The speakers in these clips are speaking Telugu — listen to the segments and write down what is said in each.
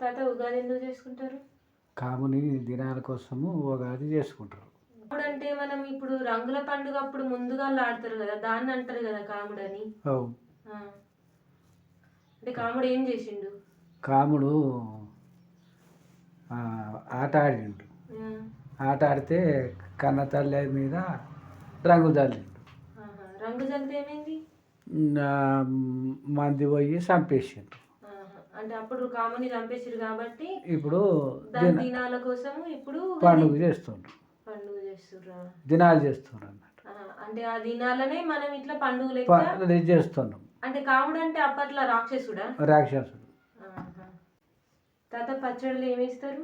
తాత ఉగాది ఎందుకు చేసుకుంటారు కాముని దినాల కోసము ఉగాది చేసుకుంటారు కాముడు అంటే మనం ఇప్పుడు రంగుల పండుగ అప్పుడు ముందుగా ఆడతారు కదా దాన్ని అంటారు కదా కాముడు అని. అంటే కాముడు ఏం చేసిండు కాముడు ఆట ఆడిండు. ఆట ఆడితే కన్న తల్లి మీద రంగు చల్లిండు. రంగు చల్లితే ఏమైంది మంది పోయి చంపేసిండ్రు ఆహా. అంటే అప్పుడు కాముని చంపేసారు కాబట్టి ఇప్పుడు దాని దిన దినాల కోసం ఇప్పుడు పండుగ చేస్తుండ్రు. పండుగ చేస్తుర్రా? దినాలు చేస్తుండ్రు అన్నట్టు. అంటే ఆ దినాలనే మనం ఇట్లా పండుగ లెక్క చేస్తున్నాం. అంటే కాముడు అంటే అప్పట్లో రాక్షసుడా? రాక్షసుడు. తాత పచ్చళ్ళు ఏమేస్తారు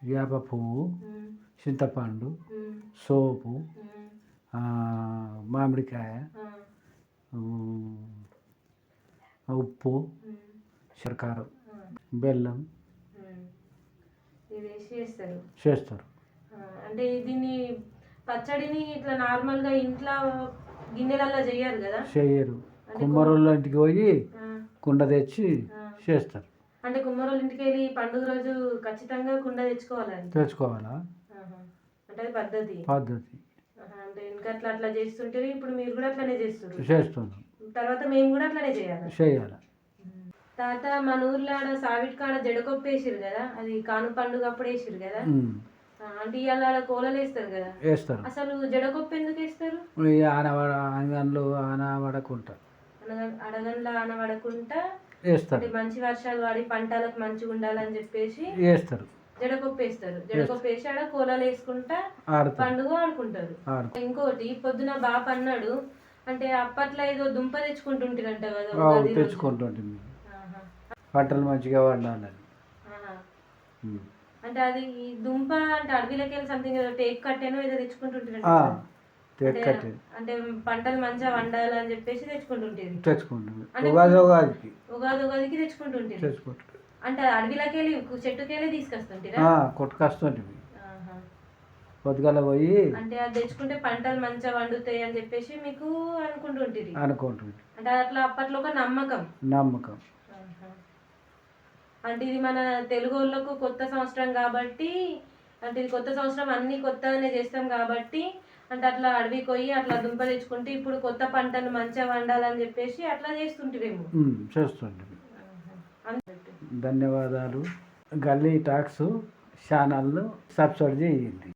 వేప పువ్వు చింతపండు సోపు మామిడికాయ ఉప్పు శర్కార బెల్లం ఉమ్. ఇది వేసి చేస్తారు. చేస్తారు అంటే దీన్ని పచ్చడిని ఇట్లా నార్మల్గా ఇంట్లో గిన్నెలల్లో చేయరు కదా? చెయ్యరు కుమ్మరోళ్ళ ఇంటికి పోయి కుండ తెచ్చి. చేస్తారు. అంటే కుమ్మరోళ్ళ ఇంటికి వెళ్ళి పండుగ రోజు ఖచ్చితంగా కుండ తెచ్చుకోవాలండి? తెచ్చుకోవాలా? ఆహా. అంటే అది పద్ధతి. పద్ధతి. అంటే ఇంకా అట్లా అట్లా చేస్తుంటే ఇప్పుడు మీరు కూడా అట్లనే చేస్తున్నారు చేస్తున్నాం తర్వాత మేము కూడా అట్లనే చేయాలి? చేయాలి? తాత మన ఊర్లో ఆడ సావిట్ కాడ జడకొప్పు వేసిరు కదా అది కాను పండుగ అప్పుడు వేసిరు కదా అంటే ఇవాళ కోలలు వేస్తారు కదా. వేస్తారు. అసలు జడకొప్పు ఎందుకు వేస్తారు? ఆనవాడ ఆనవాడకుంటా. మంచి వర్షాలు పడి పంటలకు మంచిగా ఉండాలని చెప్పేసి వేస్తారు. జడకొప్పు వేస్తారు. జడకొప్పు వేసి ఆడ కోలాలు వేసుకుంటా పండుగ ఆడుకుంటారు. ఇంకోటి పొద్దున బాప అన్నాడు అంటే అప్పట్లో ఏదో దుంప తెచ్చుకుంటుంటారంట కదా. తెచ్చుకుంటుంటుంది. పంటలు మంచిగా. ఉమ్. అంటే అది ఈ దుంప అంటే అడవిలోకి వెళ్ళి సంథింగ్ టేక్ కట్టేనో ఏదో. తెక్కటి అంటే పంటలు మంచిగా వండాలని చెప్పేసి తెచ్చుకుంటుంటేది. తెచ్చుకుంటుంది. ఉగాది ఉగాదికి. ఉగాది ఉగాదికి అంటే అడవిలోకి వెళ్ళి చెట్టుకి వెళ్ళి తీసుకొస్తుంటారా కొట్టుకొస్తుంటుంది. పొద్దుగాల పోయి అంటే అది తెచ్చుకుంటే పంటలు మంచిగా వండుతాయి అని చెప్పేసి మీకు అనుకుంటుంటుంది అనుకుంటుంది. అంటే అట్లా అప్పట్లో ఒక నమ్మకం. నమ్మకం. అంటే ఇది మన తెలుగు వాళ్ళకు కొత్త సంవత్సరం కాబట్టి అంటే ఇది కొత్త సంవత్సరం అన్ని కొత్తగానే చేస్తాం కాబట్టి అంటే అట్లా అడవికి పోయి అట్లా దుంప తెచ్చుకుంటే ఇప్పుడు కొత్త పంటలు మంచిగా వండాలని చెప్పేసి అట్లా చేస్తుంటివేమో. అంతే. ధన్యవాదాలు గల్లీ టాక్స్ ఛానల్ను సబ్స్క్రైబ్ చేయండి